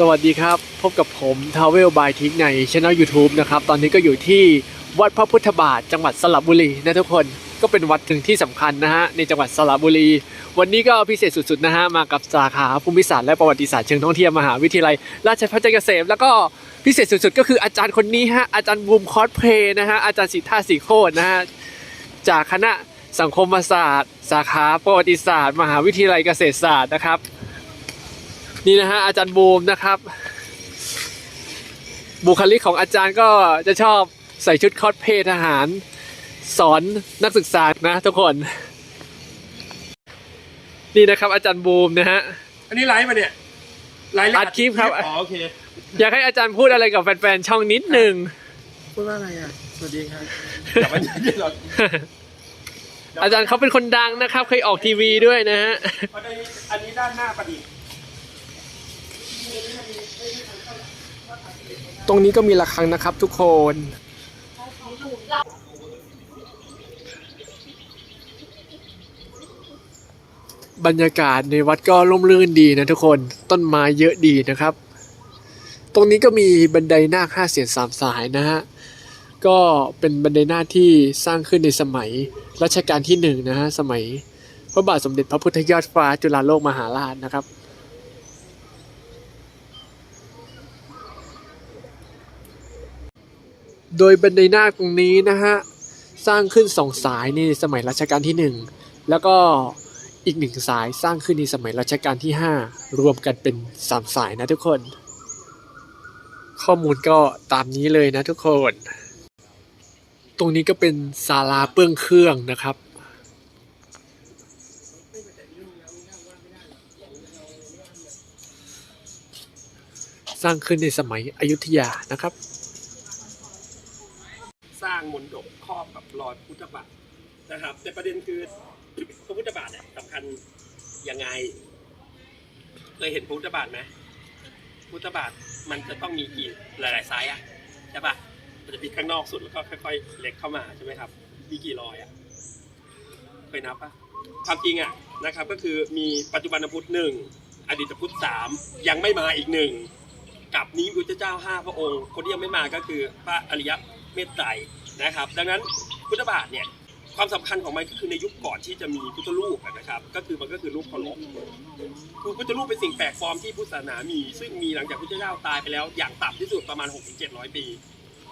สวัสดีครับ พบกับผมทาวเวลบายทิกในช่อง YouTube นะครับ ตอนนี้ก็อยู่ที่วัดพระพุทธบาทจังหวัดสระบุรีนะทุกคนก็เป็นวัดถึงที่สำคัญนะฮะในจังหวัดสระบุรี วันนี้ก็พิเศษสุดๆนะฮะมากับสาขาภูมิศาสตร์และประวัติศาสตร์เชิงท่องเที่ยวมหาวิทยาลัย ราชภัฏเกษม แล้วก็พิเศษสุดๆ ก็คืออาจารย์คนนี้ฮะอาจารย์บูมคอสเพย์นะฮะอาจารย์สิทธาสีโคตนะฮะจากคณะสังคมศาสตร์ สาขาประวัติศาสตร์ มหาวิทยาลัยเกษตรศาสตร์นะครับ นี่นะฮะอาจารย์บูมนะครับ บุคลิกของอาจารย์ก็จะชอบใส่ชุดคอสเพลย์ทหาร สอนนักศึกษานะทุกคน นี่นะครับ อาจารย์บูมนะฮะอันนี้ไลฟ์มาเนี่ยไลฟ์หรือัดคลิปครับ อ๋อโอเคอยากให้อาจารย์พูดอะไรกับแฟนๆช่องนิดหนึ่งพูดว่าอะไรอะสวัสดีครับแต่วันนี้เราอาจารย์เขาเป็นคนดังนะครับ เคยออกทีวีด้วยนะฮะอันนี้อันนี้ด้านหน้าประดิษฐ์ ตรงนี้ก็มีระฆังนะครับทุกคน บรรยากาศในวัดก็ร่มรื่นดีนะทุกคนต้นไม้เยอะดีนะครับ ตรงนี้ก็มีบันไดนาคห้าเสียนสามสายนะฮะก็เป็นบันไดนาคที่สร้างขึ้นในสมัยรัชกาลที่หนึ่งนะฮะสมัยพระบาทสมเด็จพระพุทธยอดฟ้าจุฬาโลกมหาราชนะครับ โดยบันไดนาคตรงนี้นะฮะสร้างขึ้นสองสายในสมัยรัชกาลที่หนึ่งแล้วก็อีกหนึ่งสายสร้างขึ้นในสมัยรัชกาลที่ห้ารวมกันเป็นสามสายนะทุกคน ข้อมูลก็ตามนี้เลยนะทุกคน ตรงนี้ก็เป็นศาลาเปื้องเครื่องนะครับ สร้างขึ้นในสมัยอยุธยานะครับ สร้างมนดบคร อพุทธบาทนะครับ แต่ประเด็นคือพระพุทธบาทเนี่ยสำคัญยังไงเคยเห็นพุทธบาทไหมพุทธบาทมันจะต้องมีกี่หลายๆไซส์อะใช่ปะมันจะมีข้างนอกสุดแล้วก็ค่อยๆเล็กเข้ามาใช่ไหมครับมีกี่รอยอะเคยนับปะความจริงอะนะครับ ก็คือมีปัจจุบันพุทธหนึ่งอดีตพุทธสามยังไม่มาอีกหนึ่งกับนี้พุทธเจ้าห้าพระองค์ คนที่ยังไม่มาก็คือพระอริยเมตไตรนะครับ ดังนั้น พุทธบาทเนี่ยความสำคัญของมันก็คือในยุคก่อนที่จะมีพุทธรูปอะนะครับ ก็คือมันก็คือรูปเคารพคือพุทธรูปเป็นสิ่งแปลกปลอมที่พุทธศาสนามี ซึ่งมีหลังจากพุทธเจ้าตายไปแล้วอย่างต่ำที่สุดประมาณ 6-700 ปี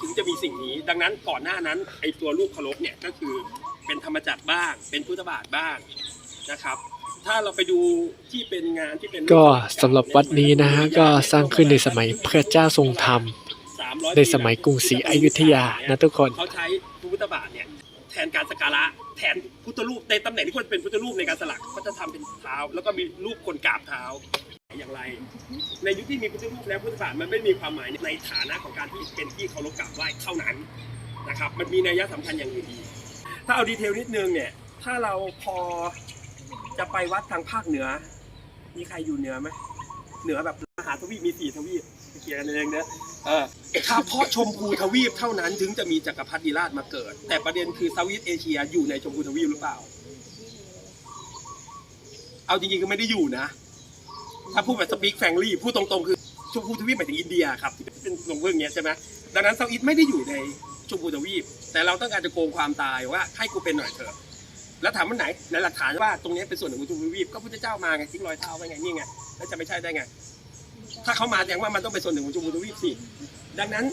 ถึงจะมีสิ่งนี้ ดังนั้นก่อนหน้านั้นไอตัวรูปเคารพเนี่ยก็คือเป็นธรรมจักรบ้าง เป็นพุทธบาทบ้างนะครับ ถ้าเราไปดูที่เป็นงานที่เป็นก็สำหรับวัดนี้นะฮะก็สร้างขึ้นในสมัยพระเจ้าทรงธรรม300ในสมัยกรุงศรีอยุธยานะทุกคนเขาใช้พระพุทธบาทเนี่ยแทนการสักการะแทนพุทธรูปในตำแหน่งที่ควรเป็นพุทธรูปในการสลักก็จะทำเป็นเท้า แล้วก็มีรูปคนกราบเท้าอย่างไร ในยุคที่มีพุทธรูปแล้วพุทธบาทมันไม่มีความหมายในฐานะของการที่เป็นที่เคารพกราบไหว้เท่านั้นนะครับมันมีนัยสำคัญอย่างอื่นอีกถ้าเอาดีเทลนิดนึงเนี่ยถ้าเราพอจะไปวัดทางภาคเหนือ มีใครอยู่เหนือไหมเหนือแบบมหาทวีปมีสี่ทวีปเคลียร์กันเองนะเออ เฉพาะชมพูทวีปเท่านั้นถึงจะมีจักรพรรดิราชมาเกิด แต่ประเด็นคือเซาท์อีสต์เอเชียอยู่ในชมพูทวีปหรือเปล่า เอาจริงๆก็ไม่ได้อยู่นะ ถ้าพูดแบบสปีกแฟงลี่พูดตรงๆคือชมพูทวีปหมายถึงอินเดียครับที่เป็นลงเรื่องเนี้ยใช่ไหมดังนั้นเซาท์อีสต์ไม่ได้อยู่ในชมพูทวีป แต่เราต้องการจะโกงความตายว่าให้กูเป็นหน่อยเถอะ แล้วถามว่าไหนในหลักฐานว่าตรงนี้เป็นส่วนหนึ่งของชมพูทวีปก็พุทธเจ้ามาไงทิ้งรอยเท้าไว้ไงนี่ไงแล้วจะไม่ใช่ได้ไง ถ้าเขามาแสดงว่ามันต้องเป็นส่วนหนึ่งของชมพูทวีปสิดังนั้น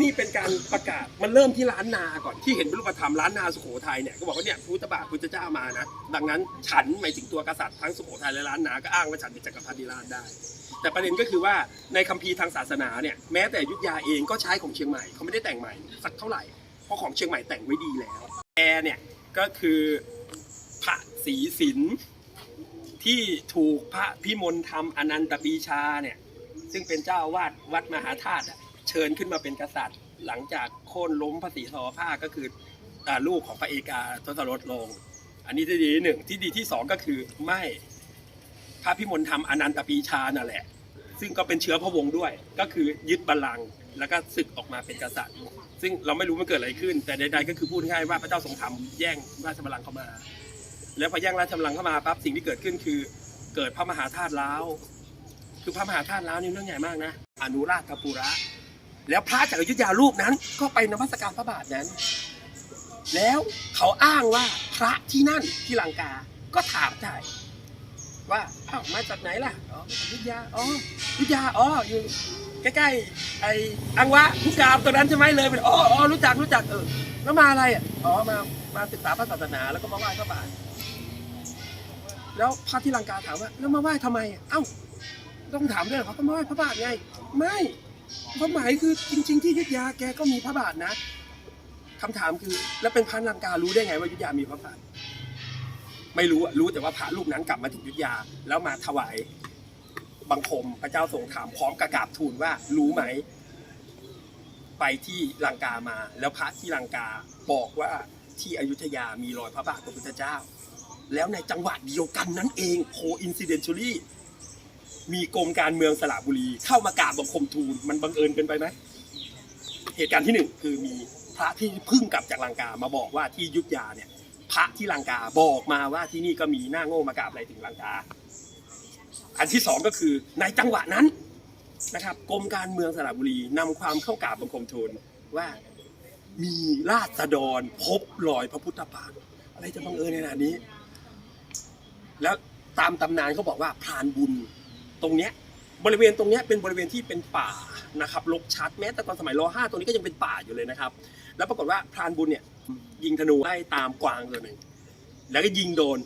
นี่เป็นการประกาศมันเริ่มที่ร้านนาก่อนที่เห็นเป็นรูปธรรมร้านนาสุโขทัยเนี่ยก็บอกว่าเนี่ยพุทธบาทพุทธเจ้ามานะ ดังนั้นฉันหมายถึงตัวกษัตริย์ทั้งสุโขทัยและล้านนาก็อ้างว่าฉันเป็นจักรพรรดิราชได้ แต่ประเด็นก็คือว่าในคัมภีร์ทางศาสนาเนี่ยแม้แต่ยุทธยาเองก็ใช้ของเชียงใหม่เขาไม่ได้แต่งใหม่สักเท่าไหร่เพราะของเชียงใหม่แต่งไว้ดีแล้วแอเนี่ยก็คือพระศรีสินที่ถูกพระพิมลธรรมอนันตปีชาเนี่ย ซึ่งเป็นเจ้าอาวาดวัดมหาธาตุเชิญขึ้นมาเป็นกษัตริย์ หลังจากโค่นล้มพระศรีสวภาคก็คือลูกของพระเอกาทศรถลง อันนี้ที่ดีที่หนึ่งที่ดีที่สองก็คือไม่พระพิมลธรรมอนันตปีชานั่นแหละ ซึ่งก็เป็นเชื้อพระวงศ์ด้วย ก็คือยึดบัลลังก์แล้วก็ศึกออกมาเป็นกษัตริย์ ซึ่งเราไม่รู้มันเกิดอะไรขึ้น แต่ใดๆก็คือพูดง่ายๆว่าพระเจ้าทรงธรรมแย่งราชบัลลังก์เข้ามา แล้วพอแย่งราชบัลลังก์เข้ามาปั๊บสิ่งที่เกิดขึ้นคือ เกิดพระมหาธาตุล้าว คือพระมหาธาตุล้าวนี่เรื่องใหญ่มากนะ อนุราชปุระ แล้วพระจากอยุธยารูปนั้น ก็ไปนมัสการพระบาทนั้น แล้วเขาอ้างว่าพระที่นั่นที่ลังกา ก็ถามได้ว่าอ้าวมาจากไหนล่ะ อ๋ออยุธยา อ๋ออยุธยา อ๋อ อยู่ใกล้ๆ ไอ้อังวะทุกามตรงนั้นใช่ไหมเลยไปอ๋ออ๋อรู้จัก รู้จัก เออ แล้วมาอะไรอะ อ๋อ มา มาศึกษาพระศาสนา แล้วก็มาไหว้พระบาทแล้วพระที่ลังกาถามว่า แล้วมาไหว้ทำไม เอ้า ต้องถามด้วยเหรอเขาก็มาไหว้พระบาทไง ไม่ความหมายคือจริง ๆ ที่ยุทธยาแกก็มีพระบาทนะคำถามคือ แล้วเป็นพระลังการู้ได้ไงว่ายุทธยามีพระบาท ไม่รู้อะรู้แต่ว่าพระรูปนั้นกลับมาถึงยุทธยา แล้วมาถวายบังคมพระเจ้าทรงถามพร้อมกระกาบทูลว่ารู้ไหม ไปที่ลังกามา แล้วพระที่ลังกาบอกว่าที่อยุธยามีรอยพระบาทพระพุทธเจ้า แล้วในจังหวัดเดียวกันนั้นเองโคอินซิเดนชัลี่ มีกรมการเมืองสระบุรี เข้ามากราบบังคมทูลมันบังเอิญเกินไปไหมเหตุการณ์ที่หนึ่งคือมีพระที่เพึ่งกลับจากลังกามาบอกว่าที่ยุทธยาเนี่ย พระที่ลังกาบอกมาว่าที่นี่ก็มีหน้าโง่มากราบอะไรถึงลังกา อันที่สองก็คือในจังหวะนั้นนะครับกรมการเมืองสระบุรีนำความเข้ากราบบังคมทูลว่ามีราษฎรพบรอยพระพุทธบาทอะไรจะบังเอิญในขนาดนี้ แล้วตามตำนานเขาบอกว่าพรานบุญ ตรงเนี้ยบริเวณตรงเนี้ยเป็นบริเวณที่เป็นป่านะครับรกชัดแม้แต่ตอนสมัยรห้าตรงนี้ก็ยังเป็นป่าอยู่เลยนะครับ แล้วปรากฏว่าพรานบุญเนี่ยยิงธนูไล่ตามกวางตัวหนึ่งแล้วก็ยิงโดน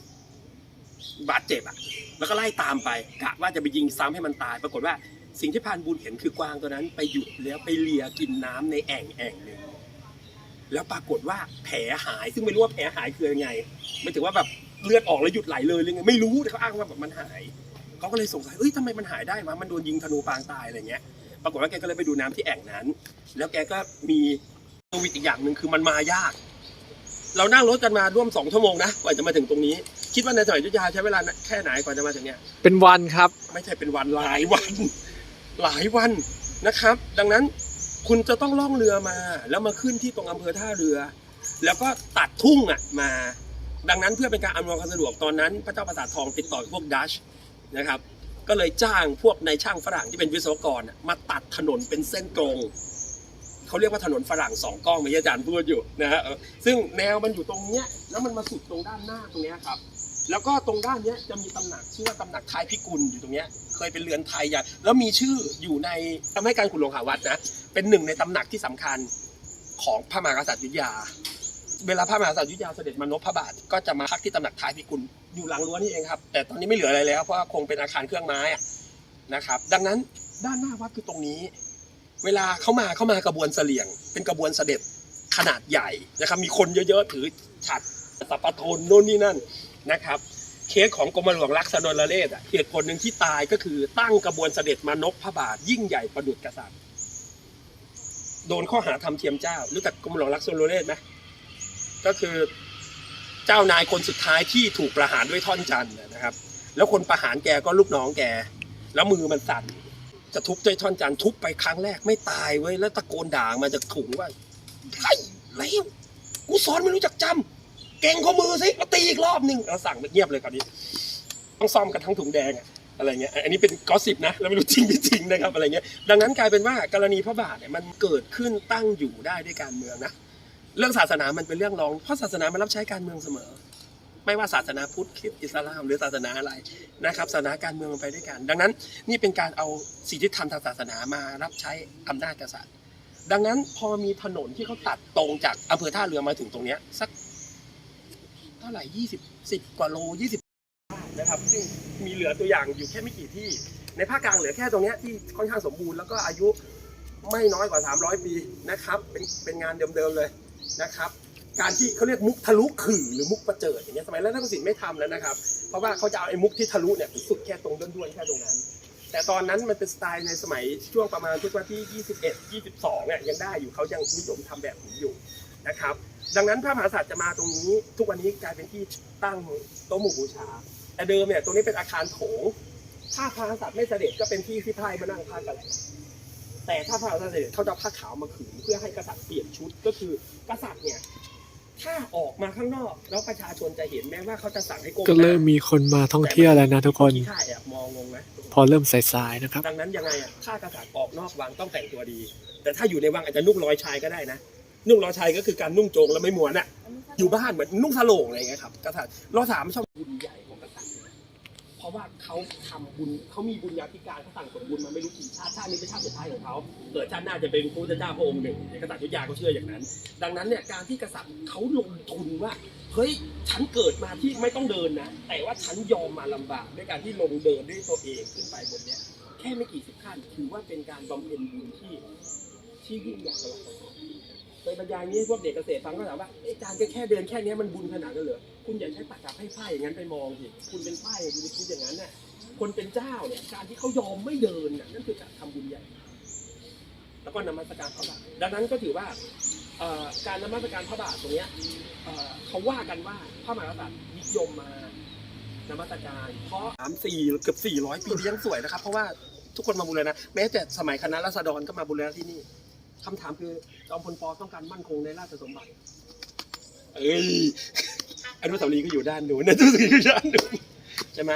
บาดเจ็บอะ แล้วก็ไล่ตามไปกะว่าจะไปยิงซ้ำให้มันตาย ปรากฏว่าสิ่งที่พรานบุญเห็นคือกวางตัวนั้น ไปหยุดแล้วไปเลียกินน้ำในแอ่งแอ่งหนึ่งแล้วปรากฏว่าแผลหายซึ่งไม่รู้ว่าแผลหายคือยังไงไม่ถึงว่าแบบเลือดออกแล้วหยุดไหลเลยหรือไงไม่รู้แต่เขาอ้างว่าแบบมันหาย เขาก็เลยสงสัยเอ้ยทำไมมันหายได้วะมันโดนยิงธนูปางตายอะไรเงี้ย ปรากฏว่าแกก็เลยไปดูน้ำที่แอ่งนั้น แล้วแกก็มีตัววิตอีกอย่างหนึ่งคือมันมายาก เรานั่งรถกันมาร่วมสองชั่วโมงนะกว่าจะมาถึงตรงนี้ คิดว่าในสมัยอยุธยาใช้เวลาแค่ไหนกว่าจะมาถึงเนี่ย เป็นวันครับ ไม่ใช่เป็นวันหลายวัน หลายวันนะครับ ดังนั้นคุณจะต้องล่องเรือมา แล้วมาขึ้นที่ตรงอำเภอท่าเรือ แล้วก็ตัดทุ่งอะมา ดังนั้นเพื่อเป็นการอำนวยความสะดวกตอนนั้น พระเจ้าประสาททองติดต่อกับพวกดัช นะครับ ก็เลยจ้างพวกนายช่างฝรั่งที่เป็นวิศวกรมาตัดถนนเป็นเส้นตรงเขาเรียกว่าถนนฝรั่งสองกล้องไม่ใช่อาจารย์พูดอยู่นะฮะซึ่งแนวมันอยู่ตรงเนี้ยแล้วมันมาสุดตรงด้านหน้าตรงเนี้ยครับแล้วก็ตรงด้านเนี้ยจะมีตำหนักชื่อว่าตำหนักท้ายพิกุลอยู่ตรงเนี้ยเคยเป็นเรือนไทยใหญ่แล้วมีชื่ออยู่ในทำให้การขุดหลวงหาวัดนะเป็นหนึ่งในตำหนักที่สำคัญของพระมหากษัตริย์ยุธยา เวลาพระมหากษัตริย์อยุธยาเสด็จมานพพระบาทก็จะมาพักที่ตำหนักท้ายพิกุลอยู่หลังรั้วนี่เองครับ แต่ตอนนี้ไม่เหลืออะไรแล้วเพราะว่าคงเป็นอาคารเครื่องไม้อะนะครับ ดังนั้นด้านหน้าวัดคือตรงนี้ เวลาเขามาเขามากระบวนเสลี่ยง เป็นกระบวนเสด็จขนาดใหญ่นะครับ มีคนเยอะๆถือฉัดสัปปะทนโน่นนี่นั่นนะครับ เคสของกรมหลวงรักษนนเลศอะเหตุผลหนึ่งที่ตายก็คือตั้งกระบวนเสด็จมานพพระบาทยิ่งใหญ่ประดุจกษัตริย์โดนข้อหาทำเทียมเจ้ารู้จักกรมหลวงรักษนนเลศไหม ก็คือเจ้านายคนสุดท้ายที่ถูกประหารด้วยท่อนจันนะครับ แล้วคนประหารแกก็ลูกน้องแก แล้วมือมันสั่น จะทุบด้วยท่อนจันทุบไปครั้งแรกไม่ตายเว้ยแล้วตะโกนด่ามาจากถุงว่าไอ้เลวกูสอนไม่รู้จักจำเก่งข้อมือสิมาตีอีกรอบหนึ่งแล้วสั่งเงียบเลยคราวนี้ต้องซ่อมกันทั้งถุงแดงอะไรเงี้ยอันนี้เป็นกอสิบนะแล้วไม่รู้จริงไม่จริงนะครับอะไรเงี้ยดังนั้นกลายเป็นว่ากรณีพระบาทเนี่ยมันเกิดขึ้นตั้งอยู่ได้ด้วยการเมืองนะ เรื่องศาสนามันเป็นเรื่องรอง เพราะศาสนามันรับใช้การเมืองเสมอ ไม่ว่าศาสนาพุทธคริสต์อิสลาม หรือศาสนาอะไรนะครับศาสนาการเมืองมันไปด้วยกัน ดังนั้นนี่เป็นการเอาสิ่งที่ทำทางศาสนามารับใช้อำนาจกษัตริย์ ดังนั้นพอมีถนนที่เขาตัดตรงจากอำเภอท่าเรือมาถึงตรงเนี้ยสักเท่าไหร่ยี่สิบสิบกว่าโลยี่สิบนะครับซึ่งมีเหลือตัวอย่างอยู่แค่ไม่กี่ที่ ในภาคกลางเหลือแค่ตรงเนี้ยที่ค่อนข้างสมบูรณ์แล้วก็อายุไม่น้อยกว่า 300 ปีนะครับ เป็นเป็นงานเดิมๆเลย นะครับ การที่เขาเรียกมุกทะลุขื่อหรือมุกประเจิดอย่างเงี้ยสมัยรัตนโกสินทร์ไม่ทำแล้วนะครับ เพราะว่าเขาจะเอาไอ้มุกที่ทะลุเนี่ยสุดแค่ตรงด้วนๆแค่ตรงนั้น แต่ตอนนั้นมันเป็นสไตล์ในสมัยช่วงประมาณทุกวันที่ 21 22เนี่ยยังได้อยู่เขายังนิยมทำแบบนี้อยู่นะครับ ดังนั้นพระมหากษัตร์จะมาตรงนี้ ทุกวันนี้กลายเป็นที่ตั้งโต๊ะหมู่บูชา แต่เดิมเนี่ยตรงนี้เป็นอาคารโถงถ้าพระกษัตร์ไม่เสด็จก็เป็นที่ที่พายมานั่งพักกันแหละ แต่ถ้าพระกษัตริย์เสด็จเขาจะเอาผ้าขาวมาขึงเพื่อให้กษัตริย์เปลี่ยนชุดก็คือกษัตริย์เนี่ยถ้าออกมาข้างนอก แล้วประชาชนจะเห็นแม้ว่าเขาจะสั่งให้โกงก็เริ่มมีคนมาท่องเที่ยวแล้วนะทุกคนที่ท่าแอบมองงงไหมพอเริ่มสายๆนะครับ ดังนั้นยังไงอะข้ากษัตริย์ออกนอกวังต้องแต่งตัวดี แต่ถ้าอยู่ในวังอาจจะนุ่งร้อยชายก็ได้นะ นุ่งร้อยชายก็คือการนุ่งโจงแล้วไม่ม้วนอะอยู่บ้านเหมือนนุ่งสโลงอะไรอย่างเงี้ยครับกษัตริย์รอสามชอบบุญใหญ่ ว่าเขาทำบุญเขามีบุญญาธิการเขาสั่งผลบุญมาไม่รู้กี่ชาติชาตินี้เป็นชาติสุดท้ายของเขาเกิดชาติหน้าจะเป็นพระพุทธเจ้าพระองค์หนึ่งเนี่ยกษัตริย์ยุธยาเขาเชื่ออย่างนั้น ดังนั้นเนี่ยการที่กษัตริย์เขาลงทุนว่าเฮ้ยฉันเกิดมาที่ไม่ต้องเดินนะแต่ว่าฉันยอมมาลำบากด้วยการที่ลงเดินด้วยตัวเองขึ้นไปบนเนี้ยแค่ไม่กี่สิบขั้นถือว่าเป็นการบำเพ็ญบุญที่ที่ยิ่งใหญ่สำหรับประชา ชนเคยบรรยายนี้พวกเด็กเกษตรฟังก็ถามว่าอ๊ะการแค่เดินแค่นี้มันบุญขนาดนั้นเหรอคุณอย่าใช้ปากกาให้ไพ่อย่างนั้นไปมองสิคุณเป็นไพ่คุณคิดอย่างนั้นน่ะคนเป็นเจ้าเนี่ยการที่เขายอมไม่เดินน่ะนั่นคือการทำบุญใหญ่ แล้วก็นมัสการพระบาทดังนั้นก็ถือว่าการนมัสการพระบาทตรงนี้เอ่อเขาว่ากันว่าพระมหากษัตริย์นิยมมานมัสการเพราะสามสี่เกือบสี่ร้อยปีที่ยังสวยนะครับ เพราะว่าทุกคนมาบูรณะแม้แต่สมัยคณะราษฎรก็มาบูรณะที่นี่ คำถามคือจอมพลปต้องการมั่นคงในราชสมบัติ เอ้ยอนุสาวรีย์ก็อยู่ด้านนู้นอนุสาวรีย์ก็อยู่ด้านนู้นใช่ไหม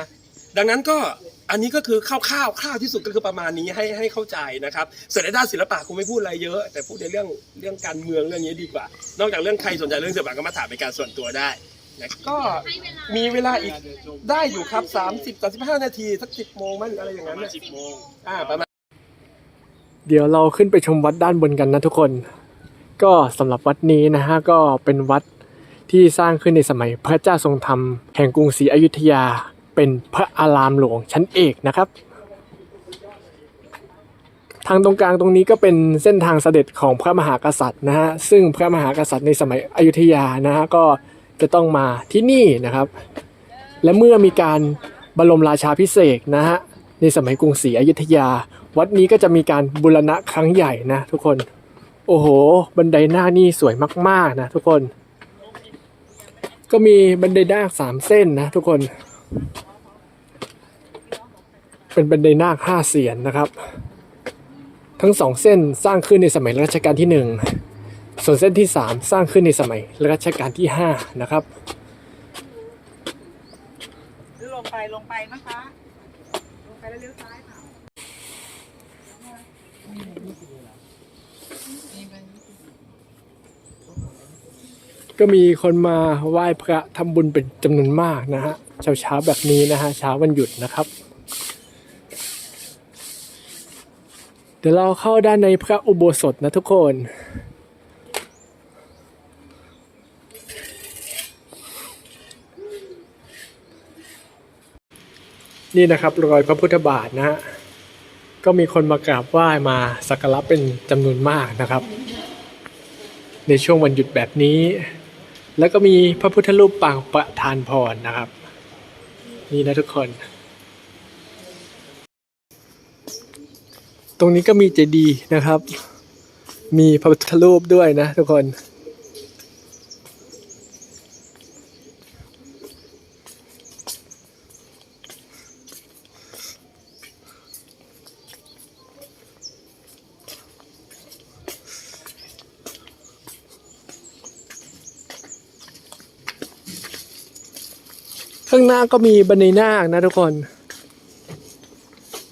ดังนั้นก็อันนี้ก็คือคร่าวๆคร่าวที่สุดก็คือประมาณนี้ให้ให้เข้าใจนะครับส่วนในด้านศิลปะคงไม่พูดอะไรเยอะ แต่พูดในเรื่องเรื่องการเมืองเรื่องนี้ดีกว่า นอกจากเรื่องใครสนใจเรื่องศิลปะก็มาถามเป็นการส่วนตัวได้นะก็มีเวลาอีกได้อยู่ครับ 30 35 นาทีสัก10โมงไหมหรืออะไรอย่างนั้นสิบโมงอ่าประมาณ เดี๋ยวเราขึ้นไปชมวัดด้านบนกันนะทุกคน ก็สำหรับวัดนี้นะฮะก็เป็นวัดที่สร้างขึ้นในสมัยพระเจ้าทรงธรรมแห่งกรุงศรีอยุธยา เป็นพระอารามหลวงชั้นเอกนะครับ ทางตรงกลางตรงนี้ก็เป็นเส้นทางเสด็จของพระมหากษัตริย์นะฮะซึ่งพระมหากษัตริย์ในสมัยอยุธยานะฮะก็จะต้องมาที่นี่นะครับ และเมื่อมีการบรมราชาพิเศษนะฮะในสมัยกรุงศรีอยุธยา วัดนี้ก็จะมีการบูรณะครั้งใหญ่นะทุกคน โอ้โห บันไดหน้านี่สวยมากๆนะทุกคน ก็มีบันไดหน้าคสามเส้นนะทุกคน เป็นบันไดหน้าคห้าเสียนนะครับ ทั้งสองเส้นสร้างขึ้นในสมัยรัชกาลที่หนึ่งส่วนเส้นที่สามสร้างขึ้นในสมัยรัชกาลที่ห้านะครับลงไปลงไปนะคะ ลงไปแล้วเลี้ยวซ้ายค่ะ ก็มีคนมาไหว้พระทำบุญเป็นจำนวนมากนะฮะเช้าเช้าแบบนี้นะฮะเช้าวันหยุดนะครับ เดี๋ยวเราเข้าด้านในพระอุโบสถนะทุกคนนี่นะครับรอยพระพุทธบาทนะฮะก็มีคนมากราบไหว้มาสักการะเป็นจำนวนมากนะครับ ในช่วงวันหยุดแบบนี้ แล้วก็มีพระพุทธรูปปางประทานพรนะครับ นี่นะทุกคน ตรงนี้ก็มีเจดีย์นะครับ มีพระพุทธรูปด้วยนะทุกคน ข้างหน้าก็มีบันไดนาคนะทุกคน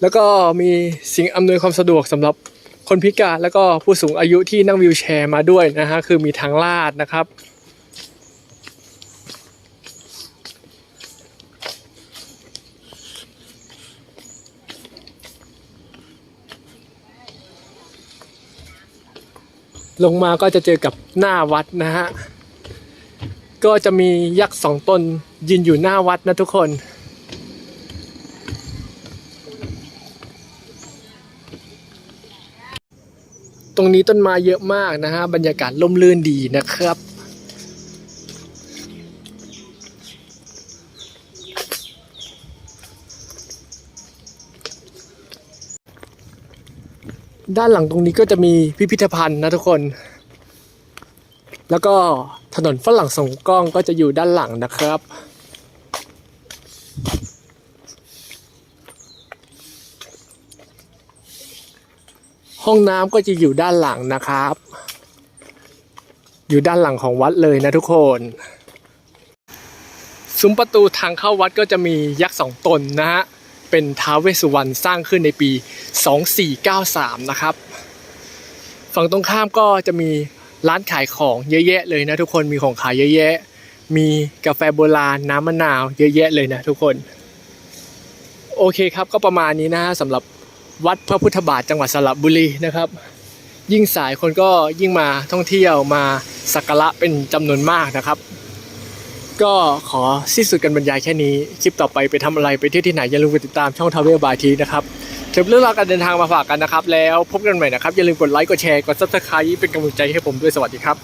แล้วก็มีสิ่งอำนวยความสะดวกสำหรับคนพิการแล้วก็ผู้สูงอายุที่นั่งวีลแชร์มาด้วยนะฮะคือมีทางลาดนะครับ ลงมาก็จะเจอกับหน้าวัดนะฮะ ก็จะมียักษ์สองตนยืนอยู่หน้าวัดนะทุกคน ตรงนี้ต้นไม้เยอะมากนะฮะ บรรยากาศร่มรื่นดีนะครับด้านหลังตรงนี้ก็จะมีพิพิธภัณฑ์นะทุกคน แล้วก็ ถนนฝรั่งส่งกล้องก็จะอยู่ด้านหลังนะครับ ห้องน้ำก็จะอยู่ด้านหลังนะครับ อยู่ด้านหลังของวัดเลยนะทุกคนซุ้มประตูทางเข้าวัดก็จะมียักษ์สองตนนะฮะ เป็นท้าวเวสสุวรรณสร้างขึ้นในปี 2493 นะครับ ฝั่งตรงข้ามก็จะมี ร้านขายของเยอะแยะเลยนะทุกคนมีของขายเยอะแยะ มีกาแฟโบราณน้ำมะนาวเยอะแยะเลยนะทุกคน โอเคครับก็ประมาณนี้นะฮะสำหรับวัดพระพุทธบาทจังหวัดสระบุรีนะครับ ยิ่งสายคนก็ยิ่งมาท่องเที่ยวมาสักการะเป็นจำนวนมากนะครับ ก็ขอสิ้นสุดกันบรรยายแค่นี้ คลิปต่อไปไปทำอะไรไปเที่ยวที่ไหนอย่าลืมติดตามช่องทาวเวลบายทีนะครับ คลิปเรื่องราวการเดินทางมาฝากกันนะครับ แล้วพบกันใหม่นะครับ อย่าลืมกดไลค์กดแชร์กดซับสไครต์เป็นกำลังใจให้ผมด้วยสวัสดีครับ